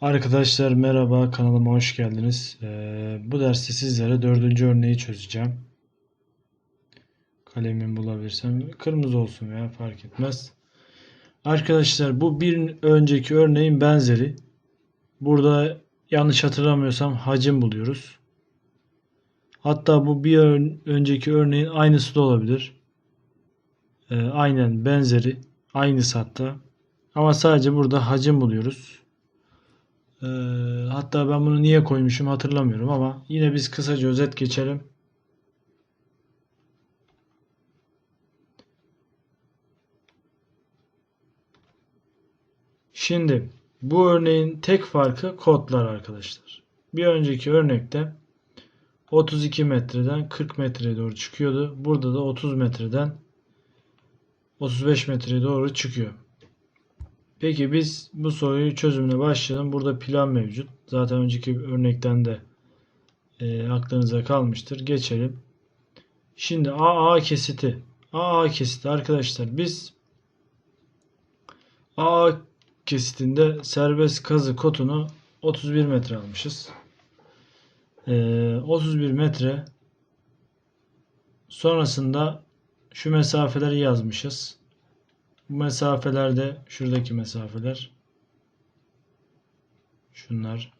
Arkadaşlar merhaba kanalıma hoş geldiniz. Ee, bu derste sizlere dördüncü örneği çözeceğim. Kalemimi bulabilirsem kırmızı olsun veya fark etmez. Arkadaşlar bu bir önceki örneğin benzeri. Burada yanlış hatırlamıyorsam hacim buluyoruz. Hatta bu bir ön- önceki örneğin aynısı da olabilir. Ee, aynen benzeri. Aynısı hatta. Ama sadece burada hacim buluyoruz. Ee, hatta ben bunu niye koymuşum hatırlamıyorum ama yine biz kısaca özet geçelim. Şimdi bu örneğin tek farkı kodlar arkadaşlar. Bir önceki örnekte 32 metreden 40 metreye doğru çıkıyordu. Burada da 30 metreden 35 metreye doğru çıkıyor. Peki biz bu soruyu çözümüne başlayalım. Burada plan mevcut. Zaten önceki örnekten de e, aklınıza kalmıştır. Geçelim. Şimdi AA kesiti. AA kesiti arkadaşlar biz AA kesitinde serbest kazı kotunu 31 metre almışız. E, 31 metre sonrasında şu mesafeleri yazmışız. Bu mesafelerde şuradaki mesafeler şunlar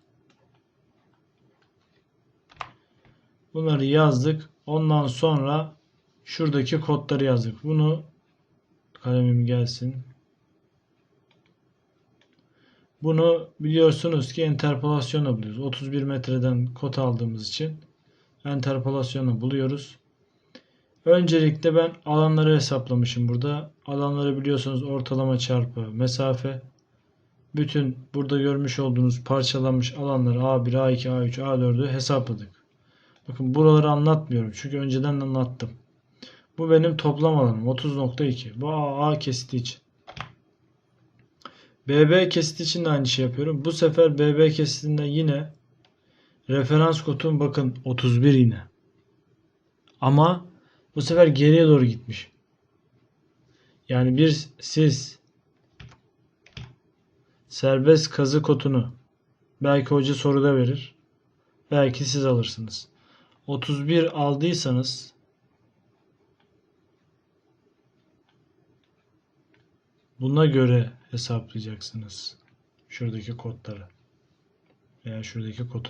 bunları yazdık. Ondan sonra şuradaki kodları yazdık. Bunu kalemim gelsin. Bunu biliyorsunuz ki interpolasyonla buluyoruz. 31 metreden kod aldığımız için interpolasyonla buluyoruz. Öncelikle ben alanları hesaplamışım burada. Alanları biliyorsunuz ortalama çarpı mesafe. Bütün burada görmüş olduğunuz parçalanmış alanları A1, A2, A3, A4'ü hesapladık. Bakın buraları anlatmıyorum çünkü önceden anlattım. Bu benim toplam alanım 30.2. Bu AA kesiti için. BB kesiti için de aynı şey yapıyorum. Bu sefer BB kesitinde yine referans kodum bakın 31 yine. Ama bu sefer geriye doğru gitmiş. Yani bir siz serbest kazı kotunu belki hoca soruda verir. Belki siz alırsınız. 31 aldıysanız buna göre hesaplayacaksınız. Şuradaki kodları. Veya şuradaki kodu.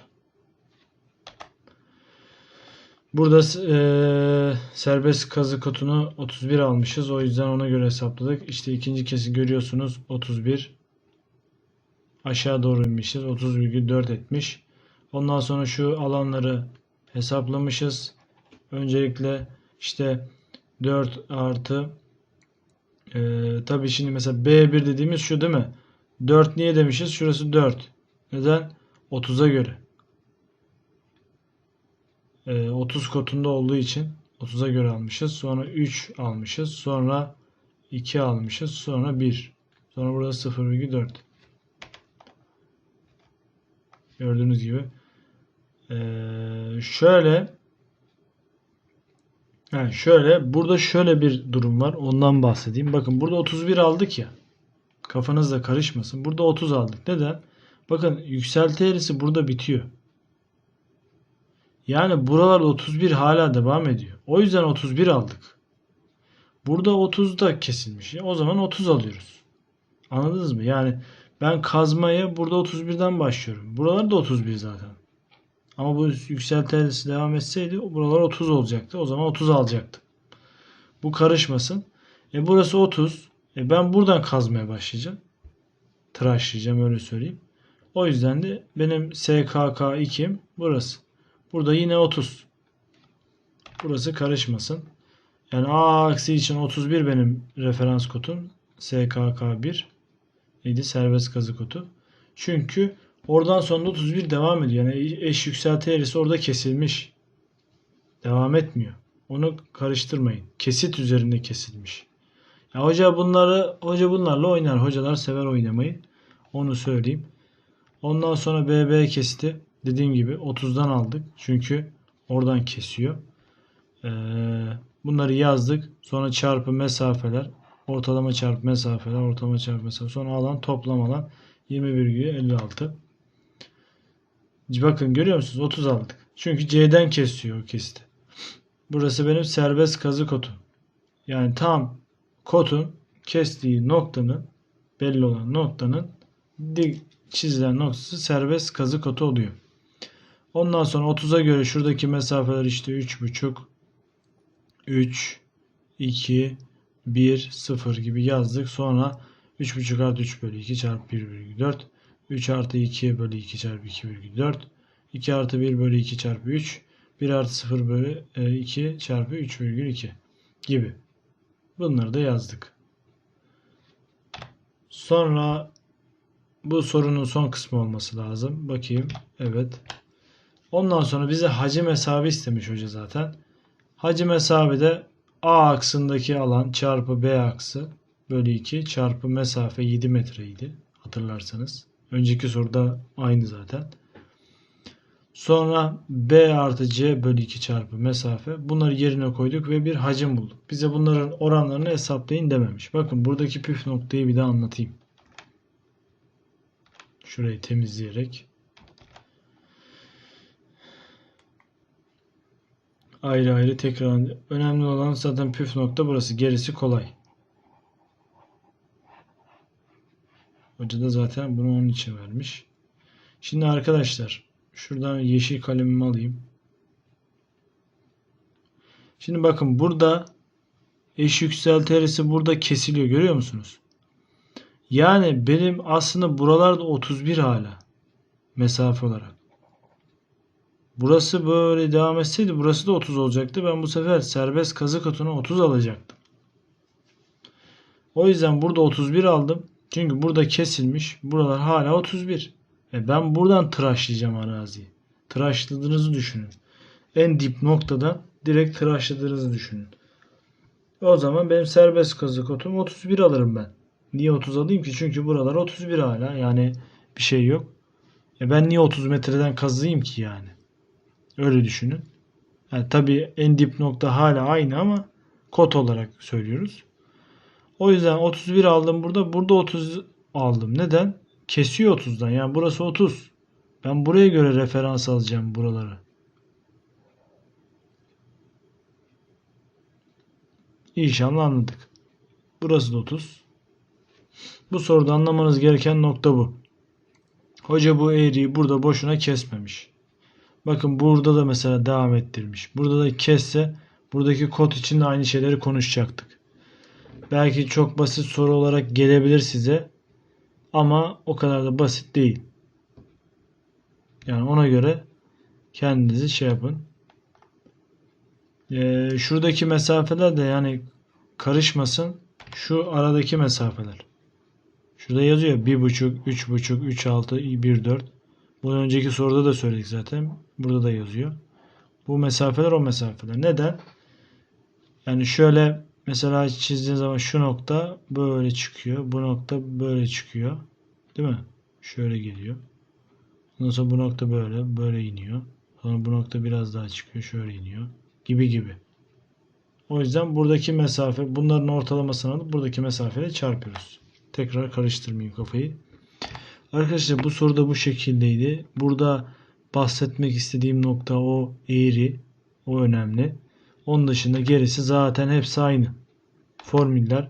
Burada eee, serbest kazı kotunu 31 almışız. O yüzden ona göre hesapladık. İşte ikinci kesi görüyorsunuz 31. Aşağı doğru inmişiz. 30,4 etmiş. Ondan sonra şu alanları hesaplamışız. Öncelikle işte 4 artı eee tabii şimdi mesela B1 dediğimiz şu değil mi? 4 niye demişiz? Şurası 4. Neden? 30'a göre. Ee, 30 kotunda olduğu için 30'a göre almışız. Sonra 3 almışız. Sonra 2 almışız. Sonra 1. Sonra burada 0,4. Gördüğünüz gibi. Ee, şöyle yani şöyle burada şöyle bir durum var. Ondan bahsedeyim. Bakın burada 31 aldık ya. Kafanızda karışmasın. Burada 30 aldık. Neden? Bakın yükselti eğrisi burada bitiyor. Yani buralarda 31 hala devam ediyor. O yüzden 31 aldık. Burada 30 da kesilmiş. O zaman 30 alıyoruz. Anladınız mı? Yani ben kazmaya burada 31'den başlıyorum. Buralar da 31 zaten. Ama bu yükselti eğrisi devam etseydi buralar 30 olacaktı. O zaman 30 alacaktım. Bu karışmasın. E burası 30. E ben buradan kazmaya başlayacağım. Tıraşlayacağım öyle söyleyeyim. O yüzden de benim SKK 2'm burası. Burada yine 30. Burası karışmasın. Yani A aksi için 31 benim referans kodum. SKK1 neydi? Serbest kazı kodu. Çünkü oradan sonra 31 devam ediyor. Yani eş yükselti eğrisi orada kesilmiş. Devam etmiyor. Onu karıştırmayın. Kesit üzerinde kesilmiş. Ya hoca bunları hoca bunlarla oynar. Hocalar sever oynamayı. Onu söyleyeyim. Ondan sonra BB kesiti dediğim gibi 30'dan aldık. Çünkü oradan kesiyor. Ee, bunları yazdık. Sonra çarpı mesafeler. Ortalama çarpı mesafeler. Ortalama çarpı mesafe. Sonra alan toplam alan 20,56. Bakın görüyor musunuz? 30 aldık. Çünkü C'den kesiyor o kesti. Burası benim serbest kazı kotu. Yani tam kotun kestiği noktanın belli olan noktanın dik çizilen noktası serbest kazı kotu oluyor. Ondan sonra 30'a göre şuradaki mesafeler işte 3.5 3 2 1 0 gibi yazdık. Sonra 3.5 artı 3 bölü 2 çarpı 1,4 3 artı 2 bölü 2 çarpı 2,4 2 artı 1 bölü 2 çarpı 3 1 artı 0 bölü 2 çarpı 3,2 gibi. Bunları da yazdık. Sonra bu sorunun son kısmı olması lazım. Bakayım. Evet. Ondan sonra bize hacim hesabı istemiş hoca zaten. Hacim hesabı da A aksındaki alan çarpı B aksı bölü 2 çarpı mesafe 7 metreydi. Hatırlarsanız. Önceki soruda aynı zaten. Sonra B artı C bölü 2 çarpı mesafe. Bunları yerine koyduk ve bir hacim bulduk. Bize bunların oranlarını hesaplayın dememiş. Bakın buradaki püf noktayı bir daha anlatayım. Şurayı temizleyerek. Ayrı ayrı tekrar. Önemli olan zaten püf nokta burası. Gerisi kolay. Hoca da zaten bunu onun için vermiş. Şimdi arkadaşlar şuradan yeşil kalemimi alayım. Şimdi bakın burada eş yükselterisi burada kesiliyor. Görüyor musunuz? Yani benim aslında buralarda 31 hala mesafe olarak. Burası böyle devam etseydi burası da 30 olacaktı. Ben bu sefer serbest kazı katını 30 alacaktım. O yüzden burada 31 aldım. Çünkü burada kesilmiş. Buralar hala 31. E ben buradan tıraşlayacağım araziyi. Tıraşladığınızı düşünün. En dip noktadan direkt tıraşladığınızı düşünün. O zaman benim serbest kazı kotum 31 alırım ben. Niye 30 alayım ki? Çünkü buralar 31 hala. Yani bir şey yok. E ben niye 30 metreden kazıyım ki yani? Öyle düşünün. Yani tabii en dip nokta hala aynı ama kot olarak söylüyoruz. O yüzden 31 aldım burada. Burada 30 aldım. Neden? Kesiyor 30'dan. Yani burası 30. Ben buraya göre referans alacağım buraları. İnşallah anladık. Burası da 30. Bu soruda anlamanız gereken nokta bu. Hoca bu eğriyi burada boşuna kesmemiş. Bakın burada da mesela devam ettirmiş. Burada da kesse buradaki kod için de aynı şeyleri konuşacaktık. Belki çok basit soru olarak gelebilir size. Ama o kadar da basit değil. Yani ona göre kendinizi şey yapın. Ee, şuradaki mesafeler de yani karışmasın. Şu aradaki mesafeler. Şurada yazıyor 1.5, 3.5, 3.6, 1.4. Bunu önceki soruda da söyledik zaten. Burada da yazıyor. Bu mesafeler o mesafeler. Neden? Yani şöyle mesela çizdiğin zaman şu nokta böyle çıkıyor. Bu nokta böyle çıkıyor. Değil mi? Şöyle geliyor. Ondan sonra bu nokta böyle. Böyle iniyor. Sonra bu nokta biraz daha çıkıyor. Şöyle iniyor. Gibi gibi. O yüzden buradaki mesafe bunların ortalamasını alıp buradaki mesafeyle çarpıyoruz. Tekrar karıştırmayayım kafayı. Arkadaşlar bu soruda bu şekildeydi. Burada bahsetmek istediğim nokta o eğri. O önemli. Onun dışında gerisi zaten hepsi aynı. Formüller.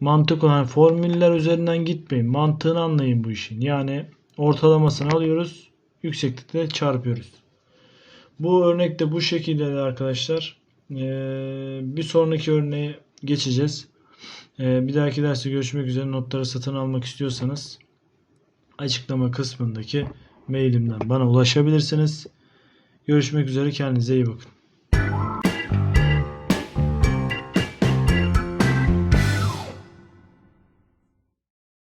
Mantık olan formüller üzerinden gitmeyin. Mantığını anlayın bu işin. Yani ortalamasını alıyoruz. Yükseklikle çarpıyoruz. Bu örnekte bu şekilde arkadaşlar. Ee, bir sonraki örneğe geçeceğiz. Ee, bir dahaki derste görüşmek üzere. Notları satın almak istiyorsanız açıklama kısmındaki mailimden bana ulaşabilirsiniz. Görüşmek üzere. Kendinize iyi bakın.